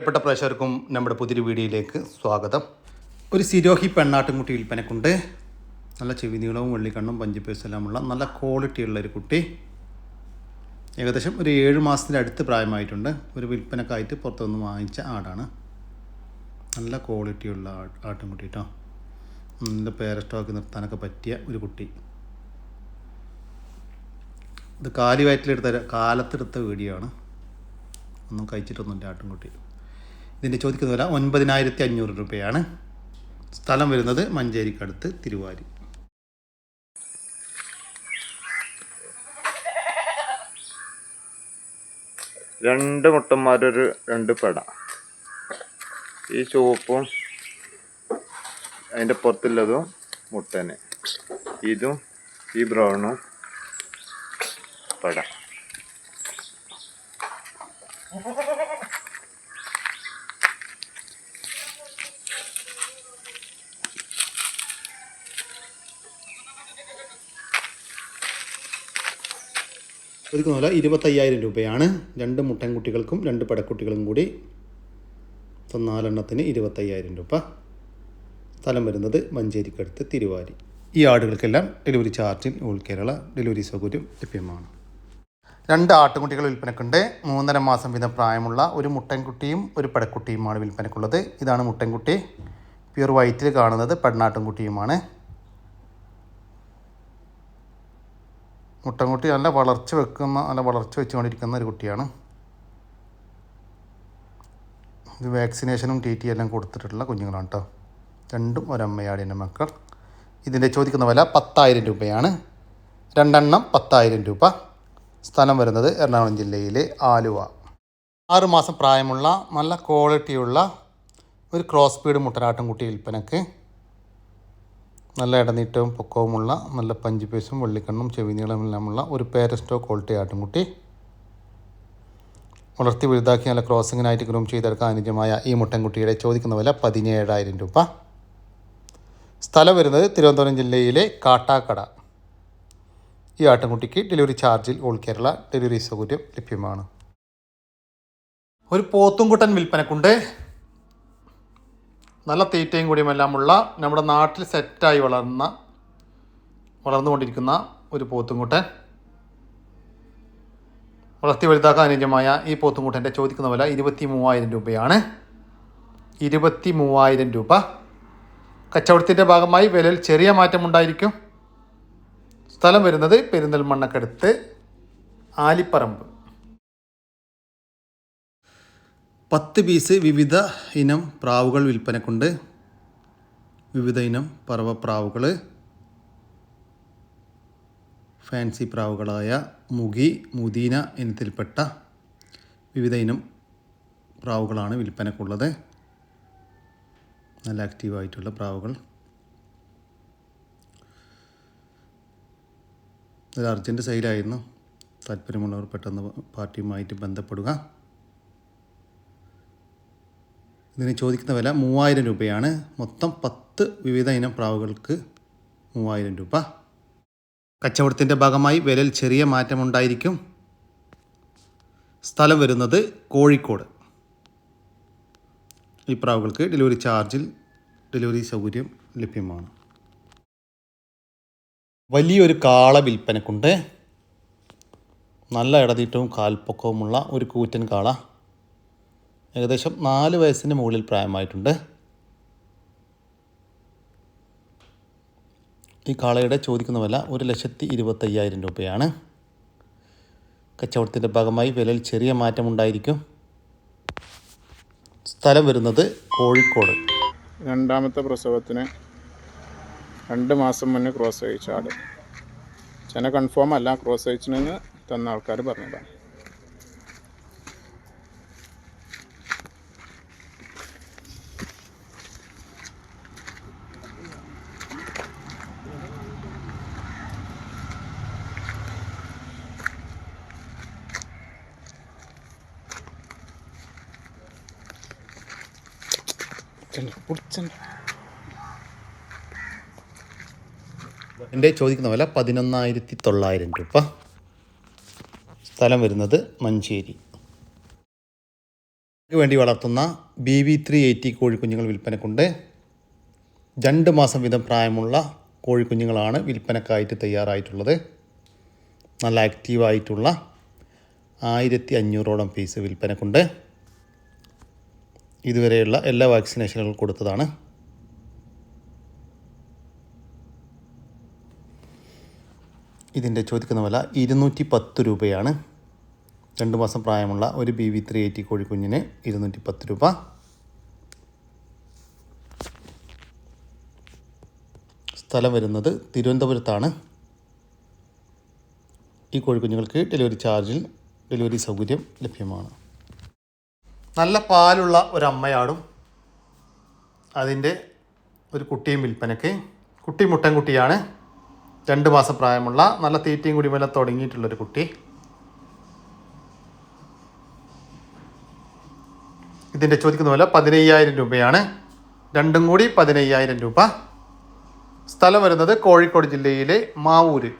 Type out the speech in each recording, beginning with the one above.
പ്രിയപ്പെട്ട പ്രേക്ഷകർക്കും നമ്മുടെ പുതിയൊരു വീഡിയോയിലേക്ക് സ്വാഗതം. ഒരു സിരോഹി പെണ്ണാട്ടുംകുട്ടി വിൽപ്പനക്കുണ്ട്. നല്ല ചെവി നീളവും വെള്ളിക്കണ്ണും പഞ്ചിപ്പേസും എല്ലാമുള്ള നല്ല ക്വാളിറ്റിയുള്ള ഒരു കുട്ടി. ഏകദേശം ഒരു ഏഴ് മാസത്തിന്റെ അടുത്ത് പ്രായമായിട്ടുണ്ട്. ഒരു വിൽപ്പനക്കായിട്ട് പുറത്തുനിന്ന് വാങ്ങിച്ച ആടാണ്. നല്ല ക്വാളിറ്റിയുള്ള ആട്ടുംകുട്ടി കേട്ടോ നല്ല പേരസ്റ്റോക്ക് നിർത്താനൊക്കെ പറ്റിയ ഒരു കുട്ടി. ഇത് കാലി വയറ്റിലെടുത്ത കാലത്തെടുത്ത വീഡിയോ ആണ്. ഒന്നും കഴിച്ചിട്ടൊന്നുമില്ല ആട്ടിൻകുട്ടി ഇതിന്റെ ചോദിക്കുന്ന വില ഒൻപതിനായിരത്തി അഞ്ഞൂറ് രൂപയാണ്. സ്ഥലം വരുന്നത് മഞ്ചേരിക്കടുത്ത് തിരുവാരി. രണ്ട് മുട്ടന്മാരൊരു രണ്ട് പെട. ഈ ചുവപ്പും അതിന്റെ പുറത്തുള്ളതും മുട്ടനെ. ഇതും ഈ ബ്രൗണും പെട. ചോദിക്കുന്ന പോലെ ഇരുപത്തയ്യായിരം രൂപയാണ്. രണ്ട് മുട്ടൻകുട്ടികൾക്കും രണ്ട് പടക്കുട്ടികളും കൂടി നാലെണ്ണത്തിന് ഇരുപത്തയ്യായിരം രൂപ. സ്ഥലം വരുന്നത് മഞ്ചേരിക്കടുത്ത് തിരുവാരി. ഈ ആടുകൾക്കെല്ലാം ഡെലിവറി ചാർജിൽ ഓൾ കേരള ഡെലിവറി സൗകര്യം ലഭ്യമാണ്. രണ്ട് ആട്ടുകുട്ടികൾ വിൽപ്പനക്കുണ്ട്. മൂന്നര മാസം വീതം പ്രായമുള്ള ഒരു മുട്ടൻകുട്ടിയും ഒരു പടക്കുട്ടിയുമാണ് വിൽപ്പനക്കുള്ളത്. ഇതാണ് മുട്ടൻകുട്ടി. പ്യുർ വൈറ്റിൽ കാണുന്നത് പെണ്ണാട്ടുംകുട്ടിയുമാണ്. മുട്ടൻകുട്ടി നല്ല വളർച്ച വെക്കുന്ന നല്ല വളർച്ച വെച്ചുകൊണ്ടിരിക്കുന്ന ഒരു കുട്ടിയാണ്. ഇത് വാക്സിനേഷനും ടി ടി എല്ലാം കൊടുത്തിട്ടുള്ള കുഞ്ഞുങ്ങളാണ് കേട്ടോ രണ്ടും ഒരമ്മയാടിന്റെ മക്കൾ. ഇതിന്റെ ചോദിക്കുന്ന വില പത്തായിരം രൂപയാണ്. രണ്ടെണ്ണം പത്തായിരം രൂപ. സ്ഥലം വരുന്നത് എറണാകുളം ജില്ലയിലെ ആലുവ. ആറുമാസം പ്രായമുള്ള നല്ല ക്വാളിറ്റിയുള്ള ഒരു ക്രോസ് സ്പീഡ് മുട്ടനാട്ടും കുട്ടി വിൽപ്പനക്ക് നല്ല ഇടനീട്ടവും പൊക്കവുമുള്ള നല്ല പഞ്ചിപ്പേസും വെള്ളിക്കണ്ണും ചെവി നീളമെല്ലാമുള്ള ഒരു പേരസ്റ്റോ ക്വാളിറ്റി ആട്ടുംകുട്ടി. വളർത്തി വലുതാക്കി നല്ല ക്രോസിങ്ങിനായിട്ട് ഗ്രൂം ചെയ്തെടുക്കാൻ അനുജമായ ഈ മുട്ടൻകുട്ടിയുടെ ചോദിക്കുന്ന വില പതിനേഴായിരം രൂപ. സ്ഥലം വരുന്നത് തിരുവനന്തപുരം ജില്ലയിലെ കാട്ടാക്കട. ഈ ആട്ടിൻകുട്ടിക്ക് ഡെലിവറി ചാർജിൽ ഓൾ കേരള ഡെലിവറി സൗകര്യം ലഭ്യമാണ്. ഒരു പോത്തുംകുട്ടൻ വിൽപ്പനക്കുണ്ട്. നല്ല തീറ്റയും കൂടിയുമെല്ലാമുള്ള നമ്മുടെ നാട്ടിൽ സെറ്റായി വളർന്ന വളർന്നുകൊണ്ടിരിക്കുന്ന ഒരു പോത്തുംകുട്ടൻ. വളർത്തി വലുതാക്കാൻ അനുയോജ്യമായ ഈ പോത്തുംകുട്ടന്റെ ചോദിക്കുന്ന വില ഇരുപത്തി മൂവായിരം രൂപയാണ്. ഇരുപത്തി മൂവായിരം രൂപ. കച്ചവടത്തിന്റെ ഭാഗമായി വിലയിൽ ചെറിയ മാറ്റമുണ്ടായിരിക്കും സ്ഥലം വരുന്നത് പെരിന്തൽമണ്ണക്കടുത്ത് ആലിപ്പറമ്പ്. പത്ത് പീസ് വിവിധ ഇനം പ്രാവുകൾ വിൽപ്പനക്കുണ്ട്. വിവിധ ഇനം പറവപ്രാവുകൾ ഫാൻസി പ്രാവുകളായ മുഗി മുദീന ഇനത്തിൽപ്പെട്ട വിവിധ ഇനം പ്രാവുകളാണ് വിൽപ്പനക്കുള്ളത്. നല്ല ആക്റ്റീവായിട്ടുള്ള പ്രാവുകൾ. ഒരു അർജന്റ് സെയിലായിരുന്നു താല്പര്യമുള്ളവർ പെട്ടെന്ന് പാർട്ടിയുമായിട്ട് ബന്ധപ്പെടുക. ഇതിന് ചോദിക്കുന്ന വില മൂവായിരം രൂപയാണ്. മൊത്തം പത്ത് വിവിധ ഇനം പ്രാവുകൾക്ക് മൂവായിരം രൂപ. കച്ചവടത്തിന്റെ ഭാഗമായി വിലയിൽ ചെറിയ മാറ്റമുണ്ടായിരിക്കും. സ്ഥലം വരുന്നത് കോഴിക്കോട്. ഈ പ്രാവുകൾക്ക് ഡെലിവറി ചാർജിൽ ഡെലിവറി സൗകര്യം ലഭ്യമാണ്. വലിയൊരു കാള വിൽപ്പനക്കുണ്ട്. നല്ല ഇടതീട്ടവും കാൽപ്പൊക്കവുമുള്ള ഒരു കൂറ്റൻ കാള. ഏകദേശം നാല് വയസ്സിന് മുകളിൽ പ്രായമായിട്ടുണ്ട്. ഈ കാളയുടെ ചോദിക്കുന്ന വില ഒരു ലക്ഷത്തി ഇരുപത്തയ്യായിരം രൂപയാണ്. കച്ചവടത്തിന്റെ ഭാഗമായി വിലയിൽ ചെറിയ മാറ്റമുണ്ടായിരിക്കും സ്ഥലം വരുന്നത് കോഴിക്കോട്. രണ്ടാമത്തെ പ്രസവത്തിന് രണ്ട് മാസം മുന്നേ ക്രോസ് അയച്ച ആട് ചെന കൺഫേം അല്ല ക്രോസ് അയച്ചിനെന്ന് തന്ന ആൾക്കാർ പറഞ്ഞതാണ്. എന്റെ ചോദിക്കുന്ന വില പതിനൊന്നായിരത്തി തൊള്ളായിരം രൂപ. സ്ഥലം വരുന്നത് മഞ്ചേരി. വേണ്ടി വളർത്തുന്ന ബി വി ത്രീ എയ്റ്റി കോഴിക്കുഞ്ഞുങ്ങൾ വിൽപ്പനക്കുണ്ട്. രണ്ട് മാസം വീതം പ്രായമുള്ള കോഴിക്കുഞ്ഞുങ്ങളാണ് വിൽപ്പനക്കായിട്ട് തയ്യാറായിട്ടുള്ളത്. നല്ല ആക്റ്റീവായിട്ടുള്ള ആയിരത്തി അഞ്ഞൂറോളം പീസ് വിൽപ്പനക്കുണ്ട്. ഇതുവരെയുള്ള എല്ലാ വാക്സിനേഷനുകളും കൊടുത്തതാണ്. ഇതിന്റെ ചോദിക്കുന്ന വില ഇരുന്നൂറ്റി പത്ത് രൂപയാണ്. രണ്ട് മാസം പ്രായമുള്ള ഒരു ബി വി ത്രീ എയ്റ്റി കോഴിക്കുഞ്ഞിന് ഇരുന്നൂറ്റി പത്ത് രൂപ. സ്ഥലം വരുന്നത് തിരുവനന്തപുരത്താണ്. ഈ കോഴിക്കുഞ്ഞുങ്ങൾക്ക് ഡെലിവറി ചാർജിൽ ഡെലിവറി സൗകര്യം ലഭ്യമാണ്. നല്ല പാലുള്ള ഒരമ്മയാടും. അതിന്റെ ഒരു കുട്ടിയും വിൽപ്പനയ്ക്ക്. കുട്ടി മുട്ടൻകുട്ടിയാണ് രണ്ട് മാസം പ്രായമുള്ള നല്ല തീറ്റയും കുടിമല തുടങ്ങിയിട്ടുള്ളൊരു കുട്ടി. ഇതിന്റെ ചോദിക്കുന്ന വില പതിനയ്യായിരം രൂപയാണ്. രണ്ടും കൂടി പതിനയ്യായിരം രൂപ. സ്ഥലം വരുന്നത് കോഴിക്കോട് ജില്ലയിലെ മാവൂര്.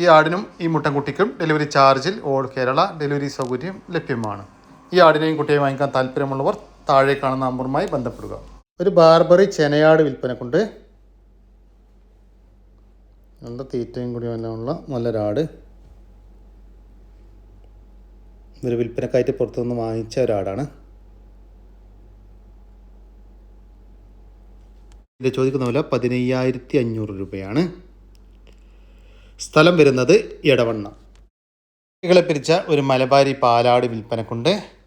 ഈ ആടിനും ഈ മുട്ടൻകുട്ടിക്കും ഡെലിവറി ചാർജിൽ ഓൾ കേരള ഡെലിവറി സൗകര്യം ലഭ്യമാണ്. ഈ ആടിനെയും കുട്ടിയെ വാങ്ങിക്കാൻ താല്പര്യമുള്ളവർ താഴെ കാണുന്ന നമ്പറുമായി ബന്ധപ്പെടുക. ഒരു ബാർബറി ചെനയാട് വിൽപ്പനക്കുണ്ട്. നല്ല തീറ്റയും കൂടി എല്ലാം ഉള്ള നല്ലൊരാട്. ഇതൊരു വിൽപ്പനക്കായിട്ട് പുറത്തുനിന്ന് വാങ്ങിച്ച ഒരാടാണ്. ഇത് ചോദിക്കുന്ന വില പതിനയ്യായിരത്തി അഞ്ഞൂറ് രൂപയാണ്. സ്ഥലം വരുന്നത് ഇടവണ്ണ കുട്ടികളെ പിരിച്ച ഒരു മലബാരി പാലാട് വിൽപ്പനക്കുണ്ട്.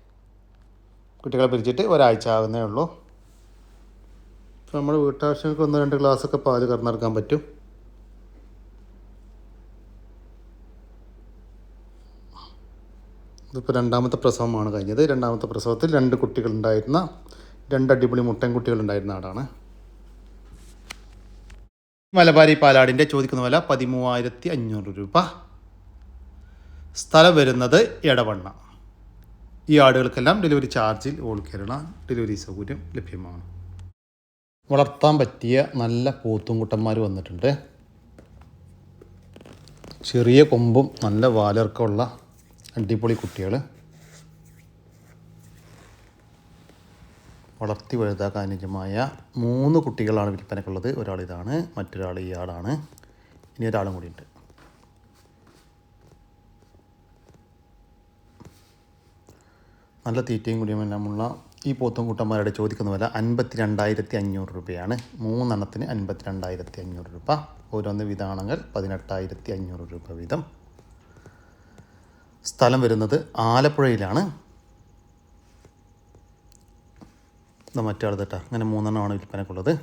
കുട്ടികളെ പിരിച്ചിട്ട് ഒരാഴ്ച ആകുന്നേ ഉള്ളൂ. ഇപ്പോൾ നമ്മുടെ വീട്ടാവശ്യങ്ങൾക്ക് ഒന്ന് രണ്ട് ഗ്ലാസ്സൊക്കെ പാൽ കറന്നെടുക്കാൻ പറ്റും. ഇതിപ്പോൾ രണ്ടാമത്തെ പ്രസവമാണ് കഴിഞ്ഞത്. രണ്ടാമത്തെ പ്രസവത്തിൽ രണ്ട് കുട്ടികളുണ്ടായിരുന്ന രണ്ട് അടിപൊളി മുട്ടൻ കുട്ടികളുണ്ടായിരുന്ന ആടാണ്. മലബാരി പാലാടിന്റെ ചോദിക്കുന്ന വില പതിമൂവായിരത്തി അഞ്ഞൂറ് രൂപ. സ്ഥലം വരുന്നത് എടവണ്ണ. ഈ ആടുകൾക്കെല്ലാം ഡെലിവറി ചാർജിൽ ഓൾ കേരള ഡെലിവറി സൗകര്യം ലഭ്യമാണ്. വളർത്താൻ പറ്റിയ നല്ല പോത്തുംകുട്ടന്മാർ വന്നിട്ടുണ്ട്. ചെറിയ കൊമ്പും നല്ല വാലർക്കമുള്ള അടിപൊളി കുട്ടികൾ വളർത്തി വലുതാക്കാൻ അനുജമായ മൂന്ന് കുട്ടികളാണ് വിൽപ്പനക്കുള്ളത്. ഒരാൾ ഇതാണ് മറ്റൊരാൾ ഇയാളാണ് ഇനി ഒരാളും കൂടിയുണ്ട്. നല്ല തീറ്റയും കുടിയും എല്ലാമുള്ള ഈ പോത്തും കൂട്ടന്മാരുടെ ചോദിക്കുന്ന വില അൻപത്തി രണ്ടായിരത്തി അഞ്ഞൂറ് രൂപയാണ്. മൂന്നെണ്ണത്തിന് അൻപത്തി രണ്ടായിരത്തി അഞ്ഞൂറ് രൂപ. ഓരോന്ന് വിതാണങ്ങൾ പതിനെട്ടായിരത്തി അഞ്ഞൂറ് രൂപ വീതം. സ്ഥലം വരുന്നത് ആലപ്പുഴയിലാണ്. മറ്റാൾ തെട്ടാ അങ്ങനെ മൂന്നെണ്ണമാണ് വിൽപ്പനക്കുള്ളത്.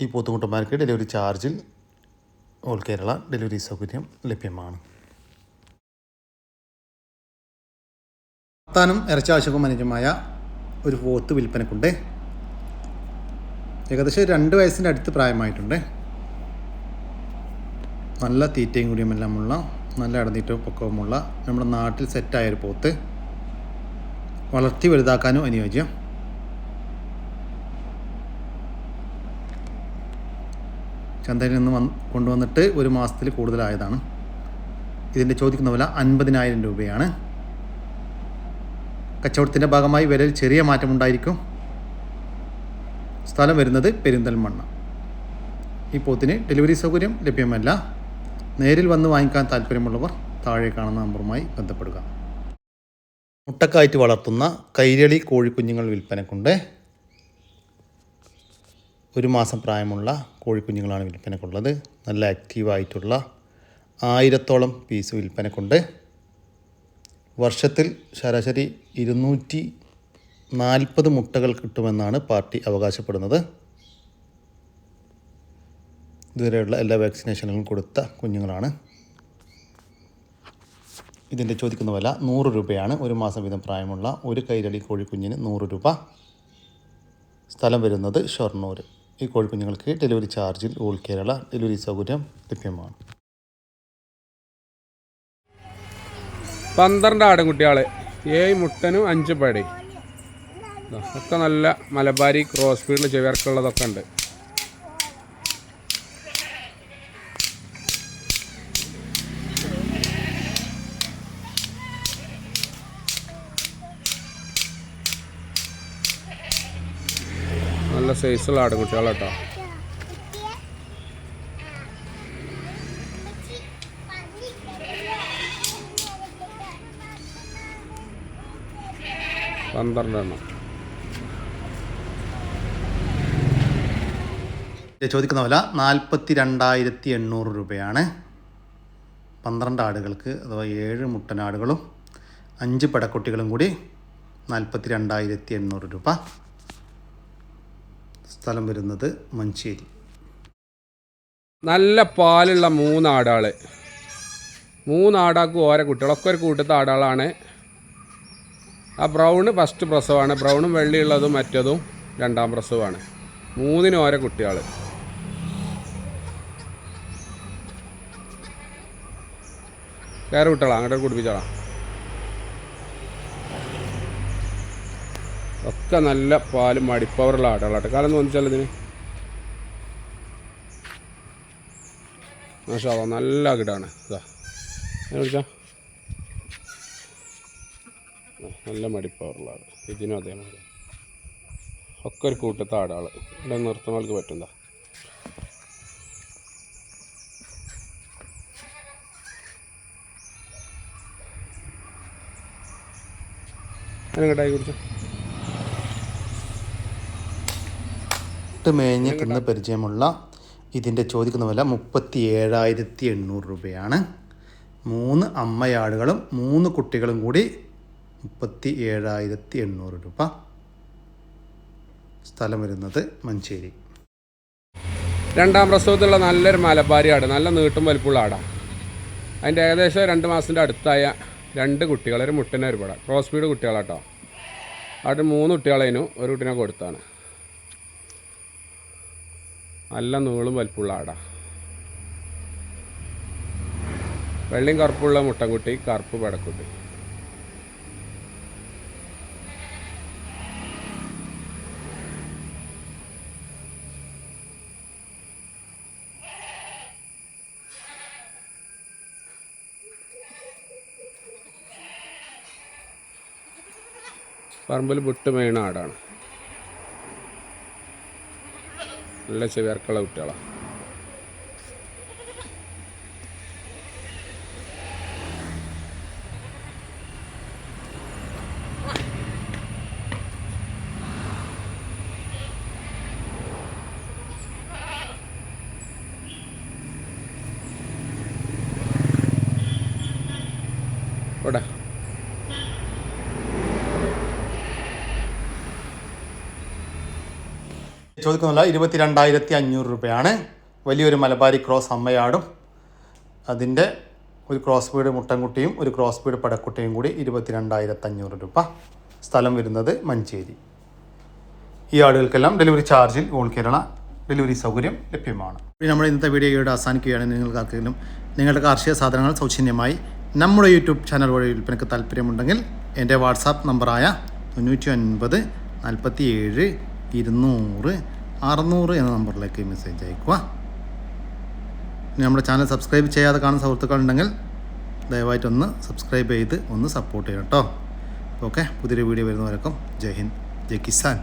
ഈ പോത്തുമുട്ടന്മാർക്ക് ഡെലിവറി ചാർജിൽ ഓൾ കേരള ഡെലിവറി സൗകര്യം ലഭ്യമാണ്. വർത്താനം ഇറച്ചി ആവശ്യക്കും അനുജമായ ഒരു പോത്ത് വിൽപ്പനക്കുണ്ട്. ഏകദേശം രണ്ട് വയസ്സിന്റെ അടുത്ത് പ്രായമായിട്ടുണ്ട്. നല്ല തീറ്റയും കൂടിയും എല്ലാമുള്ള നല്ല ഇടനീറ്റവും പൊക്കവുമുള്ള നമ്മുടെ നാട്ടിൽ സെറ്റായ ഒരു പോത്ത്. വളർത്തി വലുതാക്കാനും അനുയോജ്യം. ചന്തയിൽ നിന്ന് വന്ന് കൊണ്ടുവന്നിട്ട് ഒരു മാസത്തിൽ കൂടുതലായതാണ്. ഇതിന്റെ ചോദിക്കുന്ന വില അൻപതിനായിരം രൂപയാണ്. കച്ചവടത്തിന്റെ ഭാഗമായി വിലയിൽ ചെറിയ മാറ്റമുണ്ടായിരിക്കും. സ്ഥലം വരുന്നത് പെരിന്തൽമണ്ണ. ഈ പോത്തിന് ഡെലിവറി സൗകര്യം ലഭ്യമല്ല. നേരിൽ വന്ന് വാങ്ങിക്കാൻ താല്പര്യമുള്ളവർ താഴെ കാണുന്ന നമ്പറുമായി ബന്ധപ്പെടുക. മുട്ടക്കായിട്ട് വളർത്തുന്ന കൈരളി കോഴിക്കുഞ്ഞുങ്ങൾ വിൽപ്പനക്കുണ്ട്. ഒരു മാസം പ്രായമുള്ള കോഴിക്കുഞ്ഞുങ്ങളാണ് വിൽപ്പനക്കുള്ളത്. നല്ല ആക്റ്റീവായിട്ടുള്ള ആയിരത്തോളം പീസ് വിൽപ്പനക്കുണ്ട്. വർഷത്തിൽ ശരാശരി ഇരുന്നൂറ്റി നാൽപ്പത് മുട്ടകൾ കിട്ടുമെന്നാണ് പാർട്ടി അവകാശപ്പെടുന്നത്. ഇതുവരെയുള്ള എല്ലാ വാക്സിനേഷനുകളും കൊടുത്ത കുഞ്ഞുങ്ങളാണ്. ഇതിന്റെ ചോദിക്കുന്ന വില നൂറ് രൂപയാണ്. ഒരു മാസം വീതം പ്രായമുള്ള ഒരു കൈരളി കോഴിക്കുഞ്ഞിന് നൂറ് രൂപ. സ്ഥലം വരുന്നത് ഷൊർണൂർ. ഈ കോഴിക്കുഞ്ഞുങ്ങൾക്ക് ഡെലിവറി ചാർജിൽ ഓൾ കേരള ഡെലിവറി സൗകര്യം ലഭ്യമാണ്. പന്ത്രണ്ട് ആടുംകുട്ടികൾ ഏഴ് മുട്ടനും അഞ്ച് പടി. ഒക്കെ നല്ല മലബാരി ക്രോസ് ഫീൽഡിൽ ചെവിയർക്കുള്ളതൊക്കെ ഉണ്ട്. നല്ല സൈസുള്ള ആടുകുട്ടികളാട്ടോ. പന്ത്രണ്ടെണ്ണം. ചോദിക്കുന്ന വില നാൽപ്പത്തി രണ്ടായിരത്തി എണ്ണൂറ് രൂപയാണ്. പന്ത്രണ്ട് ആടുകൾക്ക് അഥവാ ഏഴ് മുട്ടനാടുകളും അഞ്ച് പടക്കുട്ടികളും കൂടി നാൽപ്പത്തി രണ്ടായിരത്തി എണ്ണൂറ് രൂപ. സ്ഥലം വരുന്നത് മഞ്ചേരി. നല്ല പാലുള്ള മൂന്ന് മൂന്നാടാക്കും ഓരോ കുട്ടികളൊക്കെ ഒരു കൂട്ടത്തെ ആടാളാണ്. ആ ബ്രൗണ് ഫസ്റ്റ് പ്രസവമാണ് ബ്രൗണും വെള്ളിയുള്ളതും മറ്റതും രണ്ടാം പ്രസവമാണ് മൂന്നിനും ഓരോ കുട്ടികൾ കയറി വിട്ടോളാം അങ്ങോട്ട് കുടിപ്പിച്ചോളാം. ഒക്കെ നല്ല പാലും മടിപ്പവറുള്ള ആടുകളാട്ടെ കാലം തോന്നിച്ചാൽ ഇതിന്. നല്ല കിടാണ്. ഇതാ. വിളിച്ചാ നല്ല മടിപ്പാറുള്ളത് ഇതിനും അതേമാതിരി ഒക്കെ ഒരു കൂട്ടത്തെ ആടാൾ ഇവിടെ നിർത്തുന്നവർക്ക് പറ്റുന്ന മേഞ്ഞ് തിന്ന് പരിചയമുള്ള ഇതിന്റെ ചോദിക്കുന്ന വില മുപ്പത്തി ഏഴായിരത്തി എണ്ണൂറ് രൂപയാണ്. മൂന്ന് അമ്മയാടുകളും മൂന്ന് കുട്ടികളും കൂടി മുപ്പത്തി ഏഴായിരത്തി എണ്ണൂറ് രൂപ. സ്ഥലം വരുന്നത് മഞ്ചേരി. രണ്ടാം പ്രസവത്തിലുള്ള നല്ലൊരു മലബാരി ആട് നല്ല നീട്ടും വലിപ്പമുള്ള ആടാണ് അതിന്റെ ഏകദേശം രണ്ട് മാസത്തിന്റെ അടുത്തായ രണ്ട് കുട്ടികൾ ഒരു മുട്ടിനെ ഒരു പട. ക്രോസ് ബീഡ് കുട്ടികളാട്ടോ. അവിടെ മൂന്ന് കുട്ടികളതിനു ഒരു കുട്ടിനെ കൊടുത്താണ്. നല്ല നീളും വലിപ്പമുള്ള ആടാ. വെള്ളയും കറുപ്പുള്ള മുട്ടൻകുട്ടി കറുപ്പ് പടക്കുട്ടി. പറമ്പിൽ വിട്ട് മേണ ആടാണ്. നല്ല ചെവിയർക്കുള്ള കുട്ടികളാണ് ഇവിടെ ചോദിക്കുന്ന വില ഇരുപത്തി രണ്ടായിരത്തി അഞ്ഞൂറ് രൂപയാണ്. വലിയൊരു മലബാരി ക്രോസ് അമ്മയാടും. അതിന്റെ ഒരു ക്രോസ് ബീഡ് മുട്ടൻകുട്ടിയും ഒരു ക്രോസ് ബീഡ് പടക്കുട്ടിയും കൂടി ഇരുപത്തി രണ്ടായിരത്തി അഞ്ഞൂറ് രൂപ സ്ഥലം വരുന്നത് മഞ്ചേരി. ഈ ആടുകൾക്കെല്ലാം ഡെലിവറി ചാർജിൽ ഓൾ കേരള ഡെലിവറി സൗകര്യം ലഭ്യമാണ്. ഇനി നമ്മുടെ ഇന്നത്തെ വീഡിയോ ഇവിടെ അവസാനിക്കുകയാണ്. നിങ്ങൾക്ക് ആർക്കെങ്കിലും നിങ്ങളുടെ കാർഷിക സാധനങ്ങൾ സൗജന്യമായി നമ്മുടെ യൂട്യൂബ് ചാനൽ വഴി വിൽപ്പനയ്ക്ക് താല്പര്യമുണ്ടെങ്കിൽ എന്റെ വാട്സാപ്പ് നമ്പറായ തൊണ്ണൂറ്റി ഒൻപത് നാൽപ്പത്തി ഏഴ് ഇരുന്നൂറ് അറുന്നൂറ് എന്ന നമ്പറിലേക്ക് മെസ്സേജ് അയക്കുക. നമ്മുടെ ചാനൽ സബ്സ്ക്രൈബ് ചെയ്യാതെ കാണുന്ന സുഹൃത്തുക്കളുണ്ടെങ്കിൽ ദയവായിട്ടൊന്ന് സബ്സ്ക്രൈബ് ചെയ്ത് ഒന്ന് സപ്പോർട്ട് ചെയ്യണം കേട്ടോ ഓക്കെ പുതിയൊരു വീഡിയോ വരുന്നവരൊക്കെ ജയ് ഹിന്ദ് ജയ് കിസാൻ.